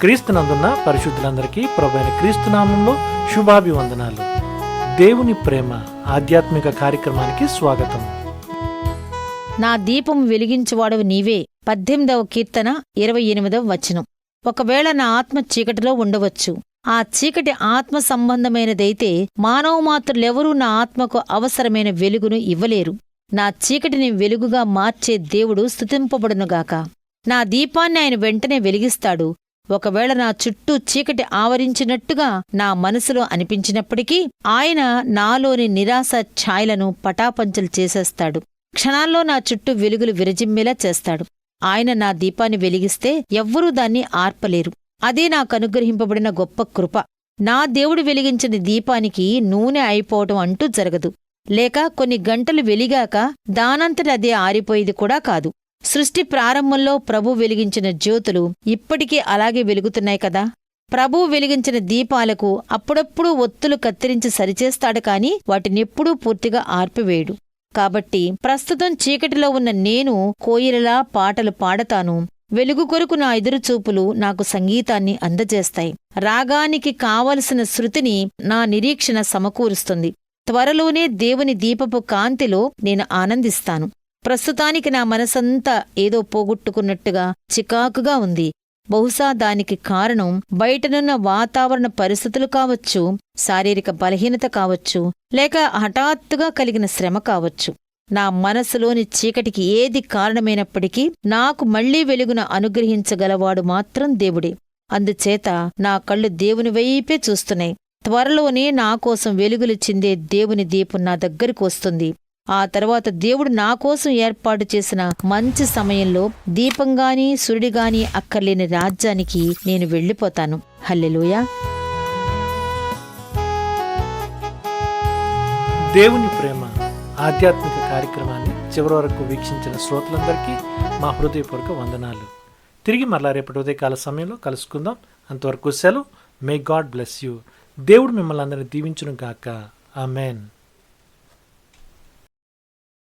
క్రీస్తునందున్న పరిశుద్ధులందరికీ ప్రభైన క్రీస్తునామంలో శుభాభివందనాలు. దేవుని ప్రేమ ఆధ్యాత్మిక కార్యక్రమానికి స్వాగతం. నా దీపం వెలిగించువాడవు నీవే. పద్దెనిమిదవ కీర్తన ఇరవై ఎనిమిదవ వచనం. ఒకవేళ నా ఆత్మ చీకటిలో ఉండవచ్చు. ఆ చీకటి ఆత్మ సంబంధమైనదైతే మానవ మాత్రులెవరూ నా ఆత్మకు అవసరమైన వెలుగును ఇవ్వలేరు. నా చీకటిని వెలుగుగా మార్చే దేవుడు స్థుతింపబడునుగాక నా దీపాన్ని ఆయన వెంటనే వెలిగిస్తాడు. ఒకవేళ నా చుట్టూ చీకటి ఆవరించినట్టుగా నా మనసులో అనిపించినప్పటికీ ఆయన నాలోని నిరాశ ఛాయలను పటాపంచలు చేసేస్తాడు. క్షణాల్లో నా చుట్టూ వెలుగులు విరజిమ్మేలా చేస్తాడు. ఆయన నా దీపాన్ని వెలిగిస్తే ఎవ్వరూ దాన్ని ఆర్పలేరు. అదే నాకు అనుగ్రహింపబడిన గొప్ప కృప. నా దేవుడు వెలిగించిన దీపానికి నూనె అయిపోవటం అంటూ జరగదు. లేక కొన్ని గంటలు వెలిగాక దానంతట అదే ఆరిపోయేది కూడా కాదు. సృష్టి ప్రారంభంలో ప్రభు వెలిగించిన జ్యోతులు ఇప్పటికీ అలాగే వెలుగుతున్నాయి కదా. ప్రభు వెలిగించిన దీపాలకు అప్పుడప్పుడు ఒత్తులు కత్తిరించి సరిచేస్తాడు కాని వాటినెప్పుడూ పూర్తిగా ఆర్పివేయడు. కాబట్టి ప్రస్తుతం చీకటిలో ఉన్న నేను కోయిలలా పాటలు పాడతాను. వెలుగు కొరకు నా ఎదురుచూపులు నాకు సంగీతాన్ని అందజేస్తాయి. రాగానికి కావలసిన శృతిని నా నిరీక్షణ సమకూరుస్తుంది. త్వరలోనే దేవుని దీపపు కాంతిలో నేను ఆనందిస్తాను. ప్రస్తుతానికి నా మనసంతా ఏదో పోగొట్టుకున్నట్టుగా చికాకుగా ఉంది. బహుశా దానికి కారణం బయటనున్న వాతావరణ పరిస్థితులు కావచ్చు శారీరక బలహీనత కావచ్చు లేక హఠాత్తుగా కలిగిన శ్రమ కావచ్చు. నా మనసులోని చీకటికి ఏది కారణమైనప్పటికీ నాకు మళ్ళీ వెలుగున అనుగ్రహించగలవాడు మాత్రం దేవుడే. అందుచేత నా కళ్ళు దేవుని వైపే చూస్తున్నాయి. త్వరలోనే నా కోసం వెలుగులు చిందే దేవుని దీపం నా దగ్గరికి వస్తుంది. ఆ తర్వాత దేవుడు నా కోసం ఏర్పాటు చేసిన మంచి సమయంలో దీపంగాని సురుడిగాని అక్కర్లేని రాజ్యానికి నేను వెళ్ళిపోతాను. హల్లెలూయ. దేవుని ప్రేమ ఆధ్యాత్మిక కార్యక్రమాన్ని చివరి వరకు వీక్షించిన శ్రోతలందరికీ మా హృదయపూర్వక వందనాలు. తిరిగి మరలా రేపటి ఉదయకాల సమయంలో కలుసుకుందాం. అంతవరకు సెలవు. మే గాడ్ బ్లెస్ యూ దేవుడు మిమ్మల్ని అందరినీ దీవించును గాక. ఆమెన్